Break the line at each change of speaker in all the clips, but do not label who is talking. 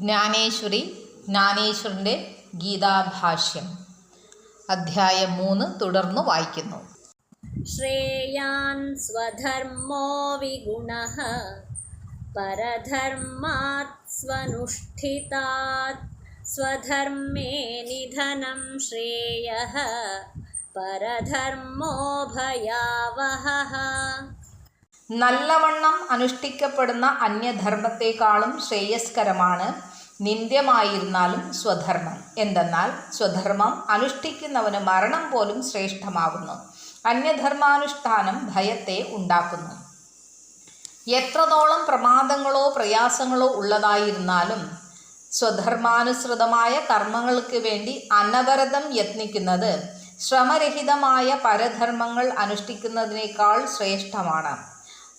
ജ്ഞാനേശ്വരി ജ്ഞാനേശ്വരന്റെ ഗീതാഭാഷ്യം. അധ്യായം മൂന്ന് തുടർന്ന് വായിക്കുന്നു.
ശ്രേയാൻ സ്വധർമ്മോ വിഗുണ പരധർമാത് സ്വനുഷ്ഠിതാത് സ്വധർമ്മേ നിധനം ശ്രേയ പരധർമ്മോഭയാവഹ
നല്ലവണ്ണം അനുഷ്ഠിക്കപ്പെടുന്ന അന്യധർമ്മത്തെക്കാളും ശ്രേയസ്കരമാണ് നിന്ദ്യമായിരുന്നാലും സ്വധർമ്മം. എന്തെന്നാൽ സ്വധർമ്മം അനുഷ്ഠിക്കുന്നവന് മരണം പോലും ശ്രേഷ്ഠമാകുന്നു അന്യധർമാനുഷ്ഠാനം ഭയത്തെ ഉണ്ടാക്കുന്നു. എത്രത്തോളം പ്രമാദങ്ങളോ പ്രയാസങ്ങളോ ഉള്ളതായിരുന്നാലും സ്വധർമാനുസൃതമായ കർമ്മങ്ങൾക്ക് വേണ്ടി അനവരതം യത്നിക്കുന്നത് ശ്രമരഹിതമായ പരധർമ്മങ്ങൾ അനുഷ്ഠിക്കുന്നതിനേക്കാൾ ശ്രേഷ്ഠമാണ്.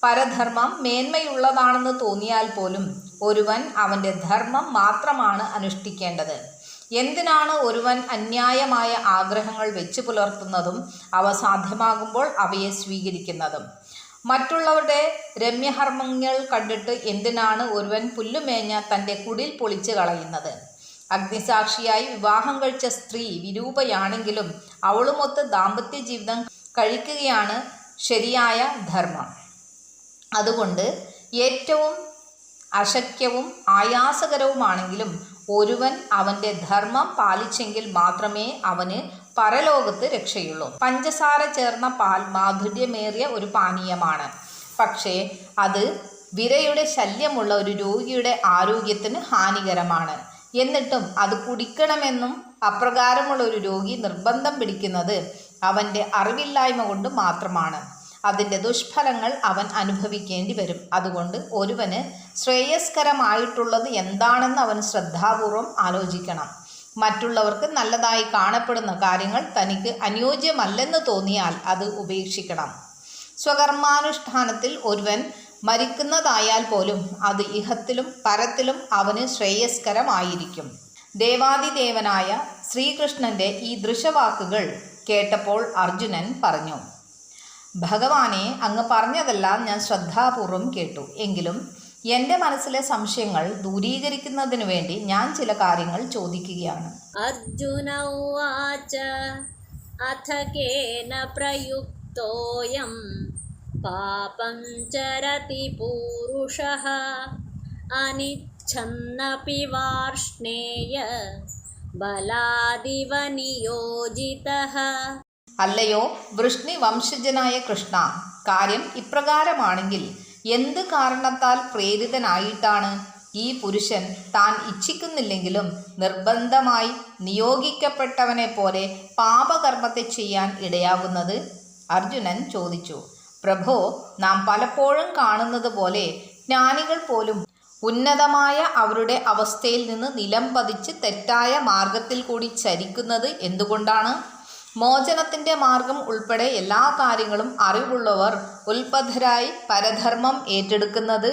പരധർമ്മം മേന്മയുള്ളതാണെന്ന് തോന്നിയാൽ പോലും ഒരുവൻ അവന്റെ ധർമ്മം മാത്രമാണ് അനുഷ്ഠിക്കേണ്ടത്. എന്തിനാണ് ഒരുവൻ അന്യായമായ ആഗ്രഹങ്ങൾ വെച്ചു പുലർത്തുന്നതും അവ സാധ്യമാകുമ്പോൾ അവയെ സ്വീകരിക്കുന്നതും? മറ്റുള്ളവരുടെ രമ്യഹർമ്മങ്ങൾ കണ്ടിട്ട് എന്തിനാണ് ഒരുവൻ പുല്ലുമേഞ്ഞ തന്റെ കുടിൽ പൊളിച്ചു കളയുന്നത്? അഗ്നിസാക്ഷിയായി വിവാഹം കഴിച്ച സ്ത്രീ വിരൂപയാണെങ്കിലും അവളുമൊത്ത് ദാമ്പത്യ ജീവിതം കഴിക്കുകയാണ് ശരിയായ ധർമ്മം. അതുകൊണ്ട് ഏറ്റവും അശക്യവും ആയാസകരവുമാണെങ്കിലും ഒരുവൻ അവന്റെ ധർമ്മം പാലിച്ചെങ്കിൽ മാത്രമേ അവന് പരലോകത്ത് രക്ഷയുള്ളൂ. പഞ്ചസാര ചേർന്ന പാൽ മാധുര്യമേറിയ ഒരു പാനീയമാണ്. പക്ഷേ അത് വിരയുടെ ശല്യമുള്ള ഒരു രോഗിയുടെ ആരോഗ്യത്തിന് ഹാനികരമാണ്. എന്നിട്ടും അത് കുടിക്കണമെന്നും അപ്രകാരമുള്ള ഒരു രോഗി നിർബന്ധം പിടിക്കുന്നത് അവന്റെ അറിവില്ലായ്മ കൊണ്ട് മാത്രമാണ്. അതിന്റെ ദുഷ്ഫലങ്ങൾ അവൻ അനുഭവിക്കേണ്ടി വരും. അതുകൊണ്ട് ഒരുവന് ശ്രേയസ്കരമായിട്ടുള്ളത് എന്താണെന്ന് അവൻ ശ്രദ്ധാപൂർവം ആലോചിക്കണം. മറ്റുള്ളവർക്ക് നല്ലതായി കാണപ്പെടുന്ന കാര്യങ്ങൾ തനിക്ക് അനുയോജ്യമല്ലെന്ന് തോന്നിയാൽ അത് ഉപേക്ഷിക്കണം. സ്വകർമാനുഷ്ഠാനത്തിൽ ഒരുവൻ മരിക്കുന്നതായാൽ പോലും അത് ഇഹത്തിലും പരത്തിലും അവന് ശ്രേയസ്കരമായിരിക്കും. ദേവാദിദേവനായ ശ്രീകൃഷ്ണന്റെ ഈ ദൃശവാക്കുകൾ കേട്ടപ്പോൾ അർജുനൻ പറഞ്ഞു ഭഗവാനെ അങ്ങ് പറഞ്ഞതെല്ലാം ഞാൻ ശ്രദ്ധാപൂർവം കേട്ടു. എങ്കിലും എന്റെ മനസ്സിലെ സംശയങ്ങൾ ദൂരീകരിക്കുന്നതിനു വേണ്ടി ഞാൻ ചില കാര്യങ്ങൾ ചോദിക്കുകയാണ്.
അർജുന അഥ കേന പ്രയുക്തോയം പാപം ചരതി പൂരുഷ അനിച്ഛന്നപി വാർഷ്ണേയ
അല്ലയോ? വൃഷ്ണി വംശജനായ കൃഷ്ണ കാര്യം ഇപ്രകാരമാണെങ്കിൽ എന്ത് കാരണത്താൽ പ്രേരിതനായിട്ടാണ്? ഈ പുരുഷൻ താൻ ഇച്ഛിക്കുന്നില്ലെങ്കിലും നിർബന്ധമായി നിയോഗിക്കപ്പെട്ടവനെ പോലെ പാപകർമ്മത്തെ ചെയ്യാൻ ഇടയാകുന്നത് അർജുനൻ ചോദിച്ചു. പ്രഭോ നാം പലപ്പോഴും കാണുന്നത് പോലെ ജ്ഞാനികൾ പോലും ഉന്നതമായ അവരുടെ അവസ്ഥയിൽ നിന്ന് നിലം പതിച്ച് തെറ്റായ മാർഗത്തിൽ കൂടി ചരിക്കുന്നത് എന്തുകൊണ്ടാണ്? മോചനത്തിന്റെ മാർഗം ഉൾപ്പെടെ എല്ലാ കാര്യങ്ങളും അറിവുള്ളവർ ഉൽപ്പദ്ധരായി പരധർമ്മം ഏറ്റെടുക്കുന്നത്.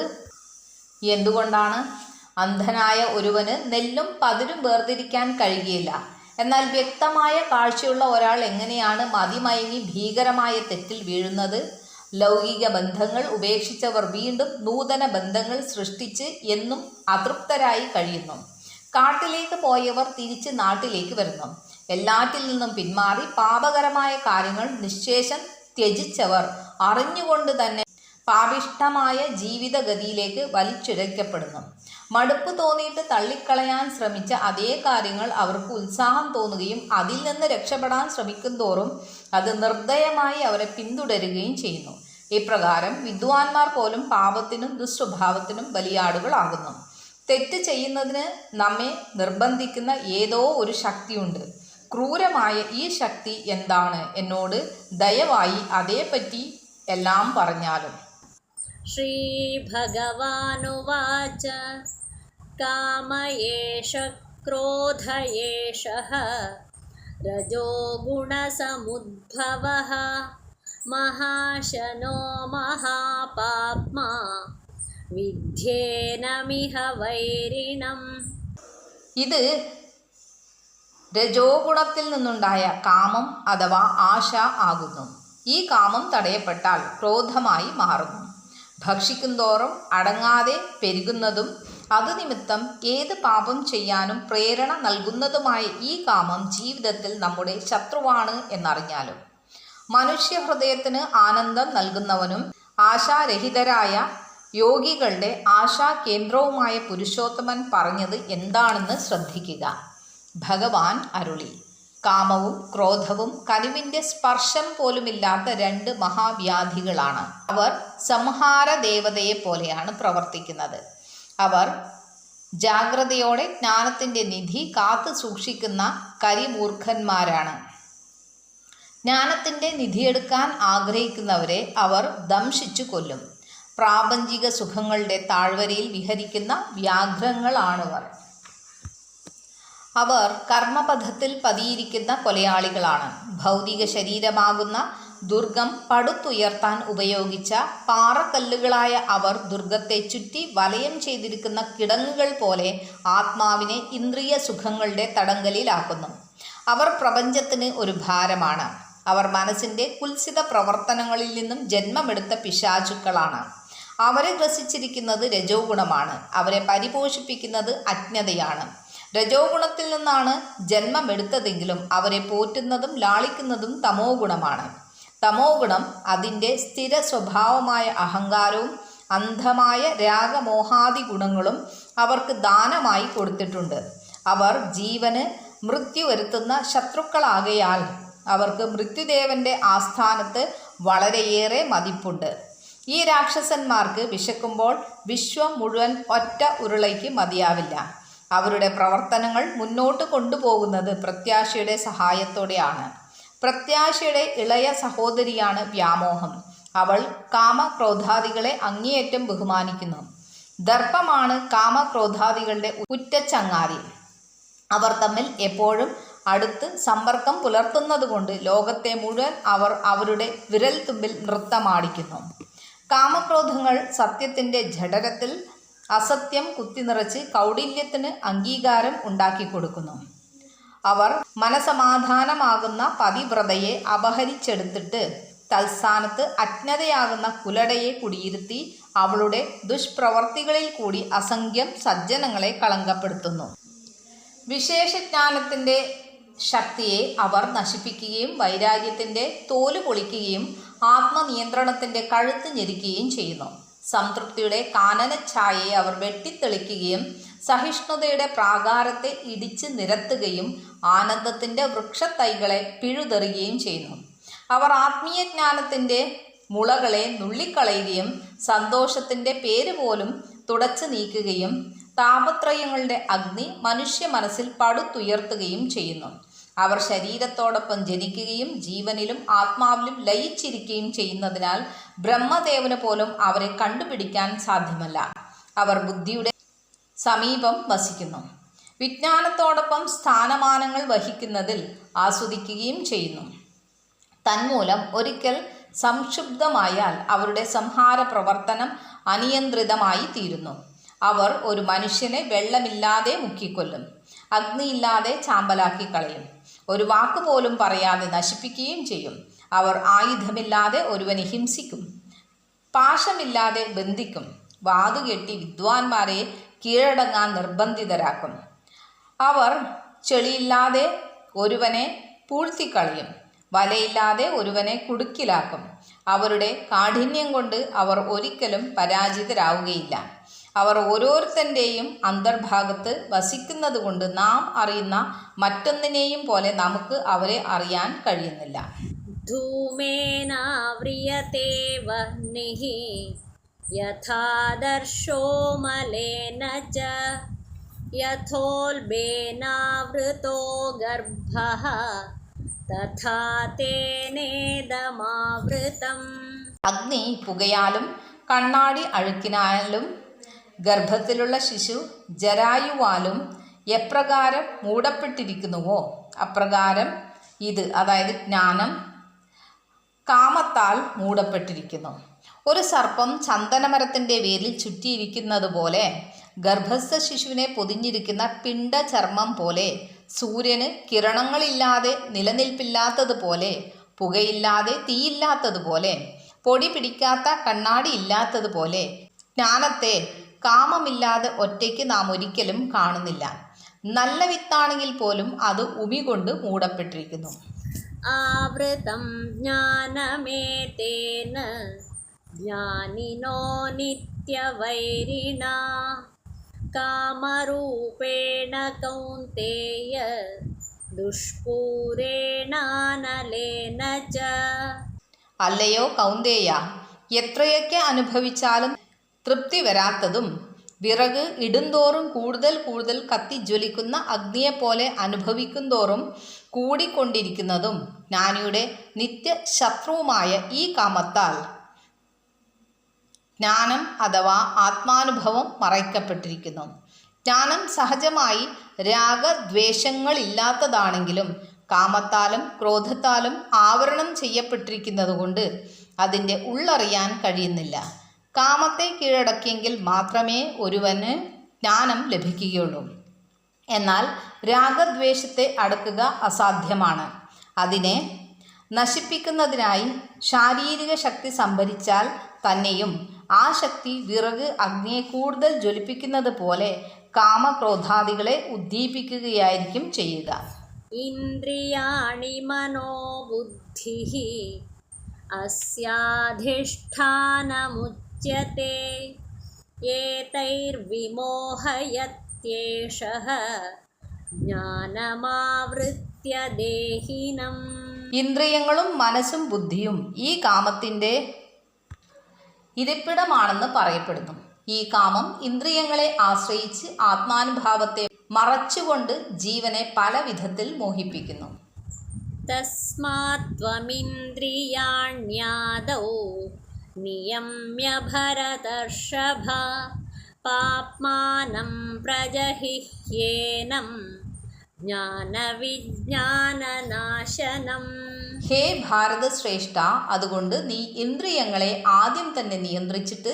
എന്തുകൊണ്ടാണ്? അന്ധനായ ഒരുവന് നെല്ലും പതിരും വേർതിരിക്കാൻ കഴിയില്ല എന്നാൽ വ്യക്തമായ കാഴ്ചയുള്ള ഒരാൾ എങ്ങനെയാണ് മതിമയങ്ങി ഭീകരമായ തെറ്റിൽ വീഴുന്നത്? ലൗകിക ബന്ധങ്ങൾ ഉപേക്ഷിച്ചവർ വീണ്ടും നൂതന ബന്ധങ്ങൾ സൃഷ്ടിച്ച് എന്നും അതൃപ്തരായി കഴിയുന്നു. കാട്ടിലേക്ക് പോയവർ തിരിച്ച് നാട്ടിലേക്ക് വരുന്നു. എല്ലാറ്റിൽ നിന്നും പിന്മാറി പാപകരമായ കാര്യങ്ങൾ നിശേഷം ത്യജിച്ചവർ. അറിഞ്ഞുകൊണ്ട് തന്നെ പാപിഷ്ടമായ ജീവിതഗതിയിലേക്ക് വലിച്ചുരയ്ക്കപ്പെടുന്നു. മടുപ്പ് തോന്നിയിട്ട് തള്ളിക്കളയാൻ ശ്രമിച്ച അതേ കാര്യങ്ങൾ അവർക്ക് ഉത്സാഹം തോന്നുകയും അതിൽ നിന്ന് രക്ഷപ്പെടാൻ ശ്രമിക്കും തോറും അത് നിർദ്ദയമായി അവരെ പിന്തുടരുകയും ചെയ്യുന്നു. ഇപ്രകാരം വിദ്വാൻമാർ പോലും പാപത്തിനും ദുസ്വഭാവത്തിനും ബലിയാടുകളാകുന്നു. തെറ്റ് ചെയ്യുന്നതിന് നമ്മെ നിർബന്ധിക്കുന്ന ഏതോ ഒരു ശക്തിയുണ്ട്. ക്രൂരമായ ഈ ശക്തി എന്താണ് എന്നോട് ദയവായി അതേപ്പറ്റി എല്ലാം പറഞ്ഞാലും
श्रीभगवानुवाच काम एष क्रोध एषः रजोगुणसमुद्भवः महाशनो महापाप्मा विध्येनमिह वैरिणम्
ഇത് രജോഗുണത്തിൽ നിന്നുണ്ടായ കാമം അഥവാ ആശ ആകുന്നു. ഈ കാമം തടയപ്പെട്ടാൽ ക്രോധമായി മാറുന്നു. ഭക്ഷിക്കുന്തോറും അടങ്ങാതെ പെരുകുന്നതും അതുനിമിത്തം ഏത് പാപം ചെയ്യാനും പ്രേരണ നൽകുന്നതുമായ ഈ കാമം ജീവിതത്തിൽ നമ്മുടെ ശത്രുവാണ് എന്നറിഞ്ഞാലും. മനുഷ്യഹൃദയത്തിന് ആനന്ദം നൽകുന്നവനും ആശാരഹിതരായ യോഗികളുടെ ആശാ കേന്ദ്രവുമായ പുരുഷോത്തമൻ പറഞ്ഞത് എന്താണെന്ന് ശ്രദ്ധിക്കുക. ഭഗവാൻ അരുളി. കാമവും ക്രോധവും കനിവിന്റെ സ്പർശം പോലുമില്ലാത്ത രണ്ട് മഹാവ്യാധികളാണ്. അവർ സംഹാര ദേവതയെ പോലെയാണ് പ്രവർത്തിക്കുന്നത്. അവർ ജാഗ്രതയോടെ ജ്ഞാനത്തിന്റെ നിധി കാത്തു സൂക്ഷിക്കുന്ന കരിമൂർഖന്മാരാണ്. ജ്ഞാനത്തിന്റെ നിധിയെടുക്കാൻ ആഗ്രഹിക്കുന്നവരെ അവർ ദംശിച്ചു കൊല്ലും. പ്രാപഞ്ചിക സുഖങ്ങളുടെ താഴ്വരയിൽ വിഹരിക്കുന്ന വ്യാഘ്രങ്ങളാണവർ. അവർ കർമ്മപഥത്തിൽ പതിയിരിക്കുന്ന കൊലയാളികളാണ്. ഭൗതിക ശരീരമാകുന്ന ദുർഗം പടുത്തുയർത്താൻ ഉപയോഗിച്ച പാറക്കല്ലുകളായ അവർ ദുർഗത്തെ ചുറ്റി വലയം ചെയ്തിരിക്കുന്ന കിടങ്ങുകൾ പോലെ ആത്മാവിനെ ഇന്ദ്രിയ സുഖങ്ങളുടെ തടങ്കലിലാക്കുന്നു. അവർ പ്രപഞ്ചത്തിന് ഒരു ഭാരമാണ്. അവർ മനസ്സിന്റെ കുൽസിത പ്രവർത്തനങ്ങളിൽ നിന്നും ജന്മമെടുത്ത പിശാചുക്കളാണ്. അവരെ ഗ്രസിച്ചിരിക്കുന്നത് രജോ ഗുണമാണ് അവരെ പരിപോഷിപ്പിക്കുന്നത് അജ്ഞതയാണ്. രജോ ഗുണത്തിൽ നിന്നാണ് ജന്മമെടുത്തതെങ്കിലും അവരെ പോറ്റുന്നതും ലാളിക്കുന്നതും തമോ ഗുണമാണ് തമോ ഗുണം അതിന്റെ സ്ഥിര സ്വഭാവമായ അഹങ്കാരവും അന്ധമായ രാഗമോഹാദി ഗുണങ്ങളും അവർക്ക് ദാനമായി കൊടുത്തിട്ടുണ്ട്. അവർ ജീവന് മൃത്യു വരുത്തുന്ന ശത്രുക്കളാകയാൽ അവർക്ക് മൃത്യുദേവന്റെ ആസ്ഥാനത്ത് വളരെയേറെ മതിപ്പുണ്ട്. ഈ രാക്ഷസന്മാർക്ക് വിശക്കുമ്പോൾ വിശ്വം മുഴുവൻ ഒറ്റ ഉരുളയ്ക്ക് മതിയാവില്ല. അവരുടെ പ്രവർത്തനങ്ങൾ മുന്നോട്ട് കൊണ്ടുപോകുന്നത് പ്രത്യാശയുടെ സഹായത്തോടെയാണ്. പ്രത്യാശയുടെ ഇളയ സഹോദരിയാണ് വ്യാമോഹം. അവൾ കാമക്രോധാദികളെ അങ്ങേയറ്റം ബഹുമാനിക്കുന്നു. ദർപ്പമാണ് കാമക്രോധാദികളുടെ ഉറ്റച്ചങ്ങാതി. അവർ തമ്മിൽ എപ്പോഴും അടുത്ത് സമ്പർക്കം പുലർത്തുന്നതുകൊണ്ട് ലോകത്തെ മുഴുവൻ അവർ അവരുടെ വിരൽ തുമ്പിൽ നൃത്തമാടിക്കുന്നു കാമക്രോധങ്ങൾ സത്യത്തിന്റെ ജഠരത്തിൽ അസത്യം കുത്തിനിറച്ച് കൗടില്യത്തിന് അംഗീകാരം ഉണ്ടാക്കി കൊടുക്കുന്നു. അവർ മനസമാധാനമാകുന്ന പതിവ്രതയെ അപഹരിച്ചെടുത്തിട്ട് തൽസ്ഥാനത്ത് അജ്ഞതയാകുന്ന കുലടയെ കുടിയിരുത്തി അവളുടെ ദുഷ്പ്രവർത്തികളിൽ കൂടി അസംഖ്യം സജ്ജനങ്ങളെ കളങ്കപ്പെടുത്തുന്നു. വിശേഷജ്ഞാനത്തിന്റെ ശക്തിയെ അവർ നശിപ്പിക്കുകയും വൈരാഗ്യത്തിന്റെ തോൽ പൊളിക്കുകയും ആത്മനിയന്ത്രണത്തിന്റെ കഴുത്ത് ഞെരിക്കുകയും ചെയ്യുന്നു. സംതൃപ്തിയുടെ കാനനഛായയെ അവർ വെട്ടിത്തെളിക്കുകയും സഹിഷ്ണുതയുടെ പ്രാകാരത്തെ ഇടിച്ച് നിരത്തുകയും ആനന്ദത്തിന്റെ വൃക്ഷത്തൈകളെ പിഴുതെറിയുകയും ചെയ്യുന്നു. അവർ ആത്മീയ ജ്ഞാനത്തിന്റെ മുളകളെ നുള്ളിക്കളയുകയും സന്തോഷത്തിന്റെ പേര് പോലും തുടച്ചു നീക്കുകയും താപത്രയങ്ങളുടെ അഗ്നി മനുഷ്യ മനസ്സിൽ പടുത്തുയർത്തുകയും ചെയ്യുന്നു. അവർ ശരീരത്തോടൊപ്പം ജനിക്കുകയും ജീവനിലും ആത്മാവിലും ലയിച്ചിരിക്കുകയും ചെയ്യുന്നതിനാൽ ബ്രഹ്മദേവന് പോലും അവരെ കണ്ടുപിടിക്കാൻ സാധ്യമല്ല. അവർ ബുദ്ധിയുടെ സമീപം വസിക്കുന്നു. വിജ്ഞാനത്തോടൊപ്പം സ്ഥാനമാനങ്ങൾ വഹിക്കുന്നതിൽ ആസ്വദിക്കുകയും ചെയ്യുന്നു. തന്മൂലം ഒരിക്കൽ സംക്ഷുബ്ധമായാൽ അവരുടെ സംഹാര പ്രവർത്തനം അനിയന്ത്രിതമായി തീരുന്നു. അവർ ഒരു മനുഷ്യനെ വെള്ളമില്ലാതെ മുക്കിക്കൊല്ലും. അഗ്നിയില്ലാതെ ചാമ്പലാക്കി കളയും. ഒരു വാക്ക് പോലും പറയാതെ നശിപ്പിക്കുകയും ചെയ്യും. അവർ ആയുധമില്ലാതെ ഒരുവനെ ഹിംസിക്കും. പാശമില്ലാതെ ബന്ധിക്കും. വാതുകെട്ടി വിദ്വാൻമാരെ കീഴടങ്ങാൻ നിർബന്ധിതരാക്കും. അവർ ചെളിയില്ലാതെ ഒരുവനെ പൂഴ്ത്തിക്കളയും. വലയില്ലാതെ ഒരുവനെ കുടുക്കിലാക്കും. അവരുടെ കാഠിന്യം കൊണ്ട് അവർ ഒരിക്കലും പരാജിതരാവുകയില്ല. അവർ ഓരോരുത്തന്റെയും അന്തർഭാഗത്ത് വസിക്കുന്നത് കൊണ്ട് നാം അറിയുന്ന മറ്റൊന്നിനെയും പോലെ നമുക്ക് അവരെ അറിയാൻ കഴിയുന്നില്ല.
ധൂമേനാവ്രിയത്തെ വഹ്നിഹി ച യഥോൽബേനാവൃതോ ഗർഭഃ തഥാ
അഗ്നി പുകയാലും കണ്ണാടി അഴുക്കിനാലും ഗർഭത്തിലുള്ള ശിശു ജരായുവാലും എപ്രകാരം മൂടപ്പെട്ടിരിക്കുന്നുവോ? അപ്രകാരം ഇത് അതായത് ജ്ഞാനം കാമത്താൽ മൂടപ്പെട്ടിരിക്കുന്നു. ഒരു സർപ്പം ചന്ദനമരത്തിന്റെ വേരിൽ ചുറ്റിയിരിക്കുന്നത് പോലെ ഗർഭസ്ഥ ശിശുവിനെ പൊതിഞ്ഞിരിക്കുന്ന പിണ്ടചർമ്മം പോലെ സൂര്യന് കിരണങ്ങളില്ലാതെ നിലനിൽപ്പില്ലാത്തതുപോലെ പുകയില്ലാതെ തീയില്ലാത്തതുപോലെ പൊടി പിടിക്കാത്ത കണ്ണാടി ഇല്ലാത്തതുപോലെ ജ്ഞാനത്തെ കാമമില്ലാതെ ഒറ്റയ്ക്ക് നാം ഒരിക്കലും കാണുന്നില്ല. നല്ല വിത്താണെങ്കിൽ പോലും അത് ഉമി കൊണ്ട് മൂടപ്പെട്ടിരിക്കുന്നു.
ആവൃതം കാമരൂപേണ കൗന്തേയ ദുഷ്പൂരേണാനലേന
അല്ലയോ കൗന്തേയ എത്രയൊക്കെ അനുഭവിച്ചാലും തൃപ്തി വരാത്തതും വിറക് ഇടുന്തോറും കൂടുതൽ കൂടുതൽ കത്തിജ്വലിക്കുന്ന അഗ്നിയെപ്പോലെ അനുഭവിക്കുന്തോറും കൂടിക്കൊണ്ടിരിക്കുന്നതും ജ്ഞാനിയുടെ നിത്യശത്രുവുമായ ഈ കാമത്താൽ ജ്ഞാനം അഥവാ ആത്മാനുഭവം മറയ്ക്കപ്പെട്ടിരിക്കുന്നു. ജ്ഞാനം സഹജമായി രാഗദ്വേഷങ്ങളില്ലാത്തതാണെങ്കിലും കാമത്താലും ക്രോധത്താലും ആവരണം ചെയ്യപ്പെട്ടിരിക്കുന്നതുകൊണ്ട് അതിന്റെ ഉള്ളറിയാൻ കഴിയുന്നില്ല. കാമത്തെ കീഴടക്കിയെങ്കിൽ മാത്രമേ ഒരുവന് ജ്ഞാനം ലഭിക്കുകയുള്ളൂ. എന്നാൽ രാഗദ്വേഷത്തെ അടക്കുക അസാധ്യമാണ്. അതിനെ നശിപ്പിക്കുന്നതിനായി ശാരീരിക ശക്തി സംഭരിച്ചാൽ തന്നെയും ആ ശക്തി വിറക് അഗ്നിയെ കൂടുതൽ ജ്വലിപ്പിക്കുന്നത് പോലെ കാമക്രോധാദികളെ ഉദ്ദീപിക്കുകയായിരിക്കും ചെയ്യുക.
ഇന്ദ്രിയാണി മനോബുദ്ധി അസ്യാധിഷ്ഠാനമുച്ച अस्याधिष्ठानमुच्यते एतैर्विमोहयत्येषः ज्ञानमावृत्य देहिनम्
ഇന്ദ്രിയങ്ങളും മനസ്സും ബുദ്ധിയും ഈ കാമത്തിൻ്റെ ഇരിപ്പിടമാണെന്ന് പറയപ്പെടുന്നു ഈ കാമം ഇന്ദ്രിയങ്ങളെ ആശ്രയിച്ച് ആത്മാനുഭാവത്തെ മറച്ചുകൊണ്ട് ജീവനെ പല വിധത്തിൽ മോഹിപ്പിക്കുന്നു
तस्मात् त्वमिन्द्रियाण्यादौ नियम्य भरतर्षभ पाप्मानं प्रजहिह्येनं ज्ञानविज्ञाननाशनम्
ഹേ ഭാരതശ്രേഷ്ഠ അതുകൊണ്ട് നീ ഇന്ദ്രിയങ്ങളെ ആദ്യം തന്നെ നിയന്ത്രിച്ചിട്ട്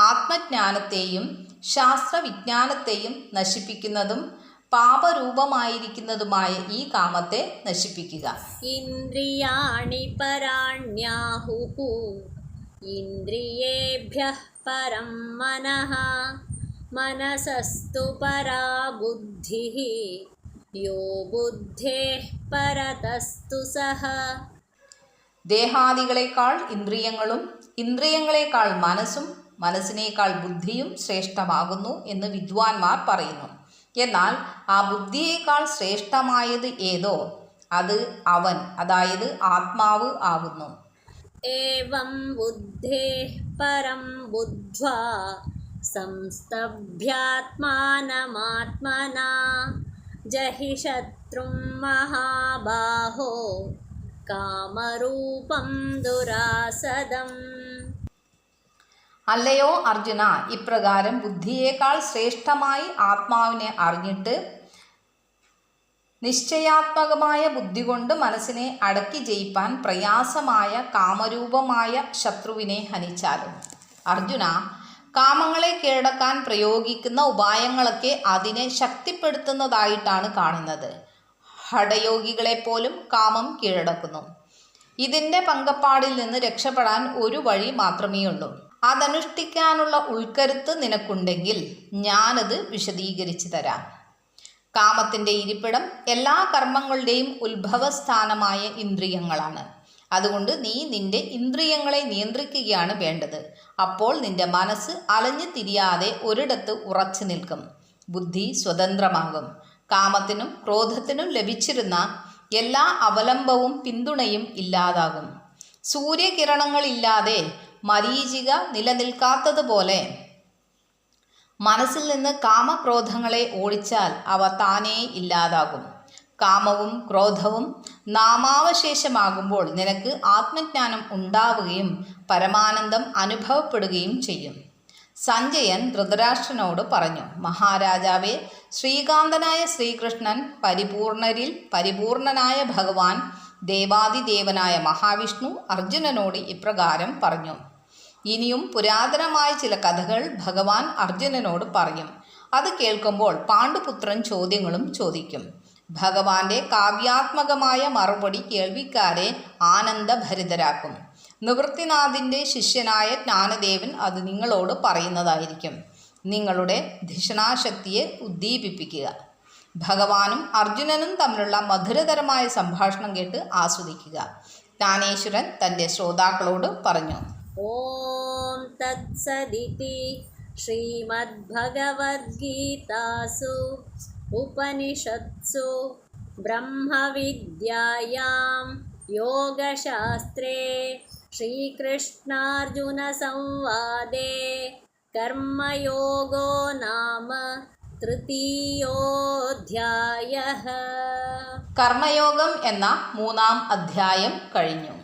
ആത്മജ്ഞാനത്തെയും ശാസ്ത്രവിജ്ഞാനത്തെയും നശിപ്പിക്കുന്നതും പാപരൂപമായിരിക്കുന്നതുമായ ഈ കാമത്തെ നശിപ്പിക്കുക
इन्द्रियाणि पराण्याहुः इन्द्रियेभ्यः परं मनः मनसस्तु परा बुद्धिः यो बुद्धेः परतस्तु सः
ദേഹാദികളെക്കാൾ ഇന്ദ്രിയങ്ങളും ഇന്ദ്രിയങ്ങളെക്കാൾ മനസ്സും മനസ്സിനേക്കാൾ ബുദ്ധിയും ശ്രേഷ്ഠമാകുന്നു എന്ന് വിദ്വാൻമാർ പറയുന്നു എന്നാൽ ആ ബുദ്ധിയേക്കാൾ ശ്രേഷ്ഠമായത് ഏതോ അത് അവൻ അതായത് ആത്മാവ് ആകുന്നു
एवं बुद्धेः परं बुद्ध्वा संस्तभ्यात्मानमात्मना जहि शत्रुं महाबाहो कामरूपं दुरासदम्
അല്ലയോ അർജുന ഇപ്രകാരം ബുദ്ധിയേക്കാൾ ശ്രേഷ്ഠമായി ആത്മാവിനെ അറിഞ്ഞിട്ട് നിശ്ചയാത്മകമായ ബുദ്ധി കൊണ്ട് മനസ്സിനെ അടക്കി ജയിപ്പാൻ പ്രയാസമായ കാമരൂപമായ ശത്രുവിനെ ഹനിച്ചാലും. അർജുന കാമങ്ങളെ കീഴടക്കാൻ പ്രയോഗിക്കുന്ന ഉപായങ്ങളൊക്കെ അതിനെ ശക്തിപ്പെടുത്തുന്നതായിട്ടാണ് കാണുന്നത്. ഹടയോഗികളെ പോലും കാമം കീഴടക്കുന്നു. ഇതിന്റെ പങ്കപ്പാടിൽ നിന്ന് രക്ഷപ്പെടാൻ ഒരു വഴി മാത്രമേ ഉള്ളൂ. അതനുഷ്ഠിക്കാനുള്ള ഉൾക്കരുത്ത് നിനക്കുണ്ടെങ്കിൽ ഞാനത് വിശദീകരിച്ചു തരാം. കാമത്തിന്റെ ഇരിപ്പിടം എല്ലാ കർമ്മങ്ങളുടെയും ഉത്ഭവസ്ഥാനമായ ഇന്ദ്രിയങ്ങളാണ്. അതുകൊണ്ട് നീ നിന്റെ ഇന്ദ്രിയങ്ങളെ നിയന്ത്രിക്കുകയാണ് വേണ്ടത്. അപ്പോൾ നിന്റെ മനസ്സ് അലഞ്ഞു തിരിയാതെ ഒരിടത്ത് ഉറച്ചു നിൽക്കും. ബുദ്ധി സ്വതന്ത്രമാകും. കാമത്തിനും ക്രോധത്തിനും ലഭിച്ചിരുന്ന എല്ലാ അവലംബവും പിന്തുണയും ഇല്ലാതാകും. സൂര്യകിരണങ്ങളില്ലാതെ മരീചിക നിലനിൽക്കാത്തതുപോലെ മനസ്സിൽ നിന്ന് കാമക്രോധങ്ങളെ ഓടിച്ചാൽ അവ താനേ ഇല്ലാതാകും. കാമവും ക്രോധവും നാമാവശേഷമാകുമ്പോൾ നിനക്ക് ആത്മജ്ഞാനം ഉണ്ടാവുകയും പരമാനന്ദം അനുഭവപ്പെടുകയും ചെയ്യും. സഞ്ജയൻ ധൃതരാഷ്ട്രനോട് പറഞ്ഞു മഹാരാജാവെ ശ്രീകാന്തനായ ശ്രീകൃഷ്ണൻ പരിപൂർണരിൽ പരിപൂർണനായ ഭഗവാൻ ദേവാദിദേവനായ മഹാവിഷ്ണു അർജുനനോട് ഇപ്രകാരം പറഞ്ഞു. ഇനിയും പുരാതനമായ ചില കഥകൾ ഭഗവാൻ അർജുനനോട് പറയും. അത് കേൾക്കുമ്പോൾ പാണ്ഡുപുത്രൻ ചോദ്യങ്ങളും ചോദിക്കും. ഭഗവാന്റെ കാവ്യാത്മകമായ മറുപടി കേൾവിക്കാരെ ആനന്ദഭരിതരാക്കും. നിവൃത്തിനാഥിന്റെ ശിഷ്യനായ ജ്ഞാനദേവൻ അത് നിങ്ങളോട് പറയുന്നതായിരിക്കും. നിങ്ങളുടെ ധിഷണാശക്തിയെ ഉദ്ദീപിപ്പിക്കുക. ഭഗവാനും അർജുനനും തമ്മിലുള്ള മധുരതരമായ സംഭാഷണം കേട്ട് ആസ്വദിക്കുക. ജ്ഞാനേശ്വരൻ തന്റെ ശ്രോതാക്കളോട് പറഞ്ഞു.
ॐ तत्सदिति श्रीमद्भगवद्गीतासु उपनिषत्सु ब्रह्मविद्यायां योगशास्त्रे श्रीकृष्णार्जुनसंवादे कर्मयोगो नाम तृतीयोऽध्यायः
കർമ്മയോഗം എന്ന മൂന്നാം അധ്യായം കഴിഞ്ഞു